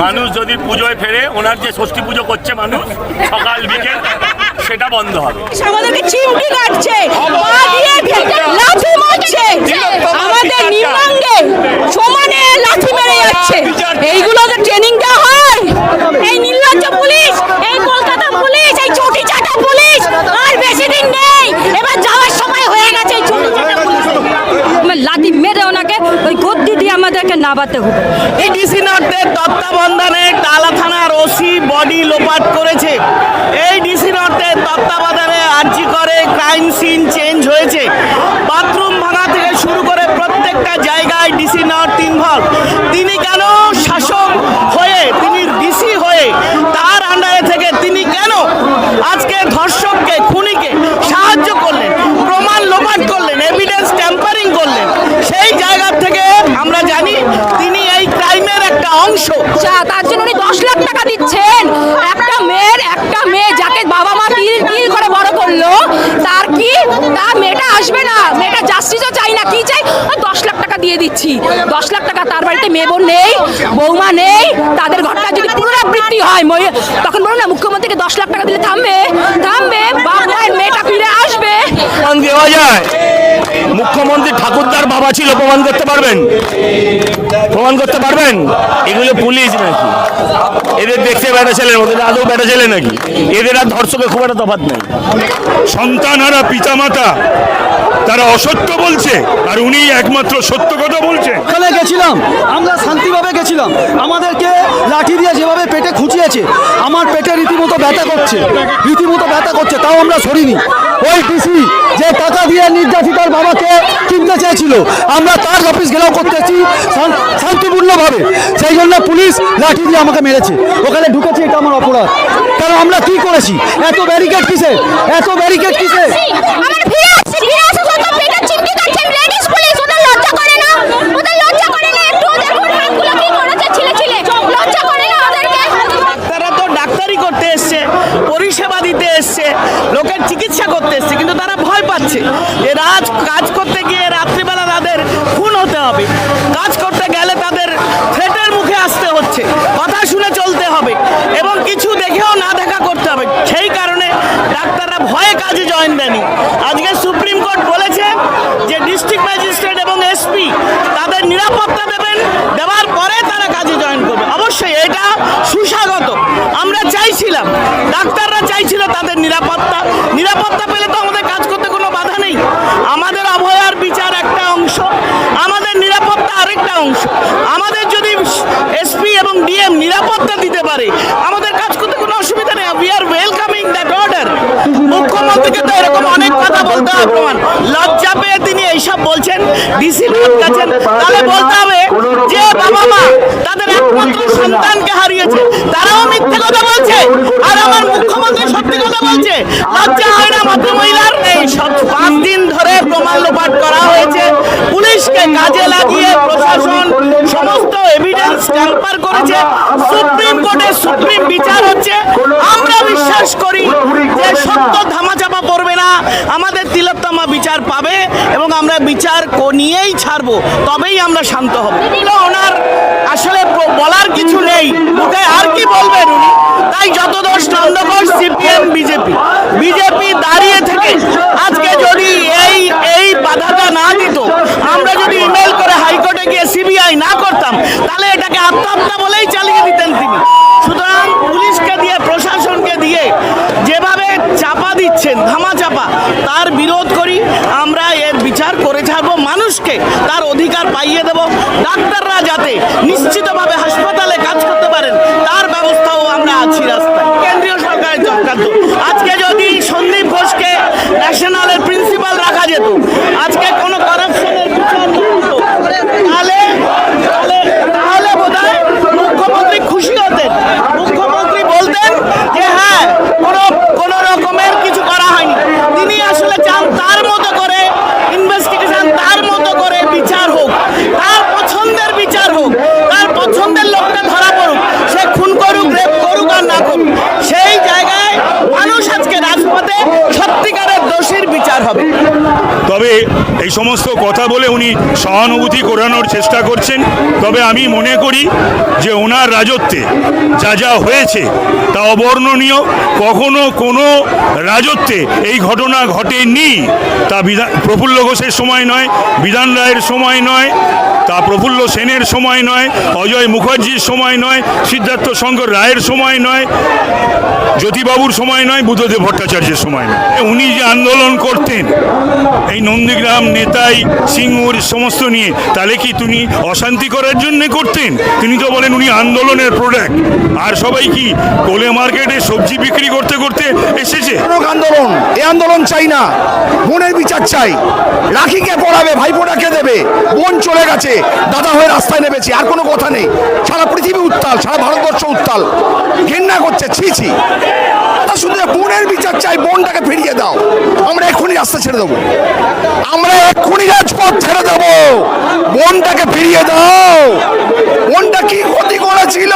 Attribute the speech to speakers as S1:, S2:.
S1: মানুষ যদি পুজোয় ফেরে ওনার যে ষষ্ঠী পুজো করছে মানুষ সকাল বিকেল সেটা বন্ধ হবে।
S2: আমাদেরকে চিমটি কাটছে পা দিয়ে লাথি মারছে। আমাদের সমানে লাথি মেরে যাচ্ছে এইগুলো তো ট্রেনিং দেওয়া হয় এই নির্লজ্জ পুলিশ এই কলকাতা পুলিশ এই চটি চাটা পুলিশ আর বেশি দিন নেই এবার যাওয়ার সময় হয়ে গেছে এই চটি চাটা পুলিশ লাথি মেরে ওনাকে ওই গদ্দি দিয়ে আমাদেরকে নাবাতে হবে।
S3: ডিসি নর্থের তত্ত্বাবধানে টালা থানার ওসি বডি লোপাট করেছে। এই ডিসি নর্থের তত্ত্বাবধানে আর্জি করে, ক্রাইম সিন চেঞ্জ হয়েছে। বাথরুম ভাঙা থেকে শুরু করে প্রত্যেকটা জায়গায় ডিসি নর্থ ইনভলভ তিনি কেন শাসক হয়ে তিনি ডিসি হয়ে তার আন্ডারে থেকে তিনি কেন আজকে ধর্ষককে খুনিকে সাহায্য করলেন প্রমাণ লোপাট করলেন এভিডেন্স ট্যাম্পারিং করলেন সেই জায়গা থেকে আমরা জানি তিনি এই ক্রাইমের একটা অংশ
S2: আচ্ছা তার জন্য উনি দশ লাখ টাকা দিচ্ছেন একটা মেয়ের একটা মেয়ে যাকে বাবা মা তিল তিল করে বড় করল তার কি তার মেয়েটা আসবে না মেয়েটা জাস্টিসও চাই না কি চাই ওই দশ লাখ টাকা দিয়ে দিচ্ছি। দশ লাখ টাকা তার বাড়িতে মেয়ে বোন নেই, বৌমা নেই, তাদের ঘরটা যদি পুনরাবৃত্তি হয় তখন বলো না, মুখ্যমন্ত্রীকে দশ লাখ টাকা দিলে থামবে? থামবে, বাপ মেয়েটা ফিরে আসবে।
S1: দেওয়া যায়। মুখ্যমন্ত্রী ঠাকুরদার বাবা ছিল, প্রমাণ করতে পারবেন? প্রমাণ করতে পারবেন? এগুলো পুলিশ নাকি? এদের দেখতে বেটা ছেলের মতো আদৌ বেটা ছেলে নাকি? এদের আর ধর্ষকে খুব একটা তফাৎ নেই।
S4: সন্তানহারা পিতামাতা তারা অসত্য বলছে আর উনি একমাত্র সত্য কথা বলছে।
S5: ওখানে গেছিলাম আমরা শান্তিভাবে গেছিলাম। আমাদেরকে লাঠি দিয়ে যেভাবে পেটে খুঁচিয়েছে আমার পেটে রীতিমতো ব্যথা করছে রীতিমতো ব্যথা করছে তাও আমরা সরিনি। ওই ডিসি যে টাকা দিয়ে নির্যাতিতার বাবাকে কিনতে চেয়েছিল আমরা তার অফিস ঘেরাও করতেছি শান- শান্তিপূর্ণভাবে। সেই জন্য পুলিশ লাঠি দিয়ে আমাকে মেরেছে। ওখানে ঢুকেছি এটা আমার অপরাধ। কারণ আমরা কি করেছি? এত ব্যারিকেড কিসে এত ব্যারিকেড কিসে
S2: আমার ফিরে আসছে ফিরে আসছে সত্য পেটের চিমটি কাটছেন লেডিস পুলিশ ওদের লজ্জা করে না। ওদের লজ্জা করে না একটু দেখুন হাতগুলো কি করেছে ছিলে ছিলে। লজ্জা করে না ওদেরকে?
S3: তারা তো ডাক্তারি করতে এসছে পরিষেবা দিতে এসছে লোকের চিকিৎসা করতে এসছে কিন্তু তারা ভয় পাচ্ছে। যে রাজ কাজ করতে গিয়ে রাত্রিবেলা তাদের খুন হতে হবে। কাজ করতে গেলে তাদের থ্রেটের মুখে আসতে হচ্ছে কথা শুনে চলতে হবে এবং কিছু দেখেও না দেখা করতে হবে সেই কারণে ডাক্তাররা ভয়ে কাজে জয়েন দেয়নি আজকে সুপ্রিম কোর্ট বলেছে যে ডিস্ট্রিক্ট ম্যাজিস্ট্রেট এবং এসপি তাদের নিরাপত্তা দেবেন দেওয়ার পরে তারা কাজে জয়েন করবে অবশ্যই এটা সুস্বাগত আমরা চাইছিলাম ডাক্তাররা চাইছিল তাদের নিরাপত্তা নিরাপত্তা পেলে তো আমাদের কাজ করতে কোনো বাধা নেই আমাদের অভয়ার বিচার একটা অংশ আমাদের নিরাপত্তা আরেকটা অংশ আমাদের যদি এসপি এবং ডিএম নিরাপত্তা দিতে পারে আমাদের কাজ করতে কোনো অসুবিধা নেই we are welcoming that order মুখ্যমন্ত্রীকে তো এরকম অনেক কথা বলতে হবে প্রমাণ লজ্জা পেয়ে তিনি এইসব তাহলে বলতে হবে যে বাবা মা তাদের একমাত্র সন্তানকে হারিয়েছে। তারাও মিথ্যে কথা বলছে। আর আমার মুখ্যমন্ত্রী সত্যি কথা বলছে লজ্জা হয় না। মাতৃ মহিলার এই পাঁচ দিন ধরে প্রমাণ লোপাট করা হয়েছে। পুলিশকে কাজে লাগিয়ে প্রশাসন সমস্ত এভিডেন্স ট্যাম্পার করেছে। সুপ্রিম কোর্টে সুপ্রিম বিচার হচ্ছে। আমরা বিশ্বাস করি যে সত্য ধামাচাপা পড়বে না। আমাদের তিলোত্তমা বিচার পাবে। বিচার নিয়েই ছাড়বো, তবেই আমরা শান্ত হব। ওনার আসলে বলার কিছু নেই। মুখে আর কি বলবেন উনি? তাই যত দোষ নন্দঘোষ সিপিএম, বিজেপি। বিজেপি দাঁড়িয়ে থেকে আজকে যদি এই এই বাধাটা না দিত, আমরা যদি ইমেল করে হাইকোর্টে গিয়ে সিবিআই না করতাম, তাহলে এটাকে আত্মহত্যা বলেই চালিয়ে দিতেন তিনি সুতরাং পুলিশকে দিয়ে প্রশাসনকে দিয়ে যেভাবে চাপা দিচ্ছেন ধামা চাপা তার বিরোধ করি আমরা এর বিচার করে ছাড়বো মানুষকে তার অধিকার পাইয়ে দেব। ডাক্তাররা যাতে নিশ্চিতভাবে হাসপাতালে কাজ করতে পারেন তার ব্যবস্থাও আমরা আছি রাস্তায় কেন্দ্রীয় সরকারের চক্রান্ত আজকে যদি সন্দীপ ঘোষকে ন্যাশনালের প্রিন্সিপাল রাখা যেত আজকে কোনো করাপশনের বিচার না হতো তাহলে তাহলে তাহলে বোধহয় মুখ্যমন্ত্রী খুশি হতেন মুখ্যমন্ত্রী বলতেন যে হ্যাঁ কোনো কোনো রকমের কিছু করা হয়নি তিনি আসলে চান তার মতো করে ইনভেস্টিগেশন তার মতো করে বিচার হোক তার পছন্দের বিচার হোক তার পছন্দের লোকটা
S4: এই সমস্ত কথা বলে উনি সহানুভূতি করানোর চেষ্টা করছেন। তবে আমি মনে করি যে ওনার রাজত্বে যা যা হয়েছে তা অবর্ণনীয়। কখনো কোনো রাজত্বে এই ঘটনা ঘটেনি। তা বিধান প্রফুল্ল ঘোষের সময় নয়, বিধান রায়ের সময় নয়, তা প্রফুল্ল সেনের সময় নয়, অজয় মুখার্জির সময় নয়, সিদ্ধার্থ শঙ্কর রায়ের সময় নয়, জ্যোতিবাবুর সময় নয়, বুদ্ধদেব ভট্টাচার্যের সময় নয়। উনি যে আন্দোলন করতেন, এই নন্দীগ্রাম, নেতাই, সিঙ্গুর সমস্ত নিয়ে। তাহলে কি তিনি অশান্তি করার জন্য করতেন? তিনি তো বলেন উনি আন্দোলনের প্রোডাক্ট আর সবাই কি কোলে মার্কেটে সবজি বিক্রি করতে করতে এসেছে?
S6: আন্দোলন এই আন্দোলন চাই না। বোনের বিচার চাই। রাখিকে পড়াবে ভাইপোটাকে দেবে? বোন চলে গেছে, দাদা হয়ে রাস্তায় নেমেছে, আর কোনো কথা নেই। সারা পৃথিবী উত্তাল, সারা ভারতবর্ষ উত্তাল। ঘেন্না করছে, ছি ছি। শুধু বোনের বিচার চাই, বোনটাকে ফিরিয়ে দাও। রাস্তা ছেড়ে দেবো। আমরা এক্ষুনি রাজপথ ছেড়ে দেব। মনটাকে ফিরিয়ে দাও। মনটা কি ক্ষতি করেছিল?